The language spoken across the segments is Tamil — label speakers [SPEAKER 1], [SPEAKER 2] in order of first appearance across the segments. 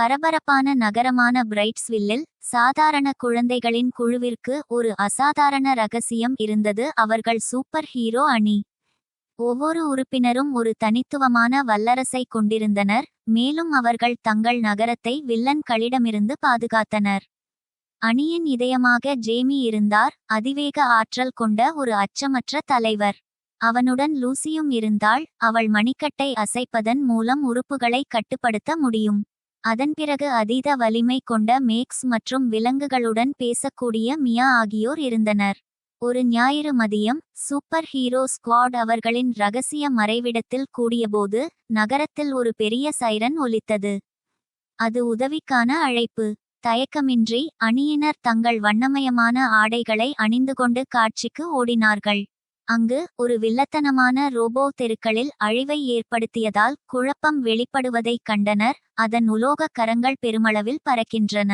[SPEAKER 1] பரபரப்பான நகரமான பிரைட்ஸ்வில்லில் சாதாரண குழந்தைகளின் குழுவிற்கு ஒரு அசாதாரண ரகசியம் இருந்தது. அவர்கள் சூப்பர் ஹீரோ அணி. ஒவ்வொரு உறுப்பினரும் ஒரு தனித்துவமான வல்லரசை கொண்டிருந்தனர். மேலும் அவர்கள் தங்கள் நகரத்தை வில்லன்களிடமிருந்து பாதுகாத்தனர். அணியின் இதயமாக ஜேமி இருந்தார். அதிவேக ஆற்றல் கொண்ட ஒரு அச்சமற்ற தலைவர். அவனுடன் லூசியும் இருந்தாள் அவள் மணிக்கட்டை அசைப்பதன் மூலம் உறுப்புகளை கட்டுப்படுத்த முடியும். அதன் பிறகு அதீத வலிமை கொண்ட மேக்ஸ் மற்றும் விலங்குகளுடன் பேசக்கூடிய மியா ஆகியோர் இருந்தனர். ஒரு ஞாயிறு மதியம் சூப்பர் ஹீரோ ஸ்குவாட் அவர்களின் ரகசிய மறைவிடத்தில் கூடியபோது நகரத்தில் ஒரு பெரிய சைரன் ஒலித்தது. அது உதவிக்கான அழைப்பு. தயக்கமின்றி அணியினர் தங்கள் வண்ணமயமான ஆடைகளை அணிந்து கொண்டு காட்சிக்கு ஓடினார்கள். அங்கு ஒரு வில்லத்தனமான ரோபோ தெருக்களில் அழிவை ஏற்படுத்தியதால் குழப்பம் வெளிப்படுவதைக் கண்டனர். அதன் உலோக கரங்கள் பெருமளவில் பறக்கின்றன.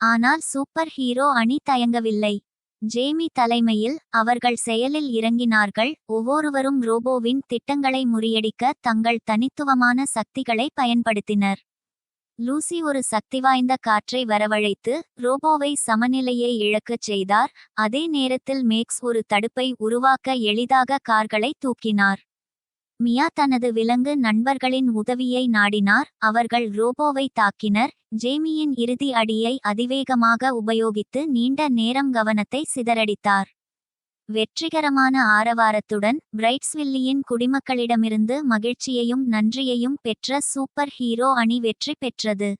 [SPEAKER 1] ஆனால் சூப்பர் ஹீரோ அணி தயங்கவில்லை. ஜேமி தலைமையில் அவர்கள் செயலில் இறங்கினார்கள். ஒவ்வொருவரும் ரோபோவின் திட்டங்களை முறியடிக்க தங்கள் தனித்துவமான சக்திகளை பயன்படுத்தினர். லூசி ஒரு சக்திவாய்ந்த காற்றை வரவழைத்து ரோபோவை சமநிலையை இழக்கச் செய்தார். அதே நேரத்தில் மேக்ஸ் ஒரு தடுப்பை உருவாக்க எளிதாக கார்களை தூக்கினார். மியா தனது விலங்கு நண்பர்களின் உதவியை நாடினார். அவர்கள் ரோபோவை தாக்கினர். ஜேமியின் இறுதி அடியை அதிவேகமாக உபயோகித்து நீண்ட நேரம் கவனத்தை சிதறடித்தார். வெற்றிகரமான ஆரவாரத்துடன் பிரைட்ஸ்வில்லியின் குடிமக்களிடமிருந்து மகிழ்ச்சியையும் நன்றியையும் பெற்ற சூப்பர் ஹீரோ அணி வெற்றி பெற்றது.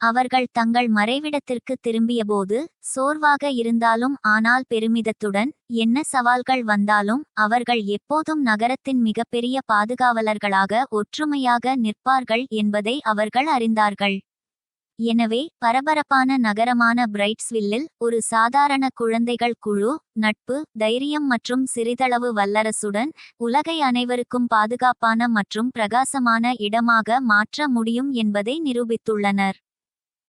[SPEAKER 1] அவர்கள் தங்கள் மறைவிடத்திற்கு திரும்பியபோது சோர்வாக இருந்தாலும் ஆனால் பெருமிதத்துடன் என்ன சவால்கள் வந்தாலும் அவர்கள் எப்போதும் நகரத்தின் மிகப்பெரிய பாதுகாவலர்களாக ஒற்றுமையாக நிற்பார்கள் என்பதை அவர்கள் அறிந்தார்கள். எனவே பரபரப்பான நகரமான பிரைட்ஸ்வில்லில் ஒரு சாதாரண குழந்தைகள் குழு நட்பு தைரியம் மற்றும் சிறிதளவு வல்லரசுடன் உலகை அனைவருக்கும் பாதுகாப்பான மற்றும் பிரகாசமான இடமாக மாற்ற முடியும் என்பதை நிரூபித்துள்ளனர்.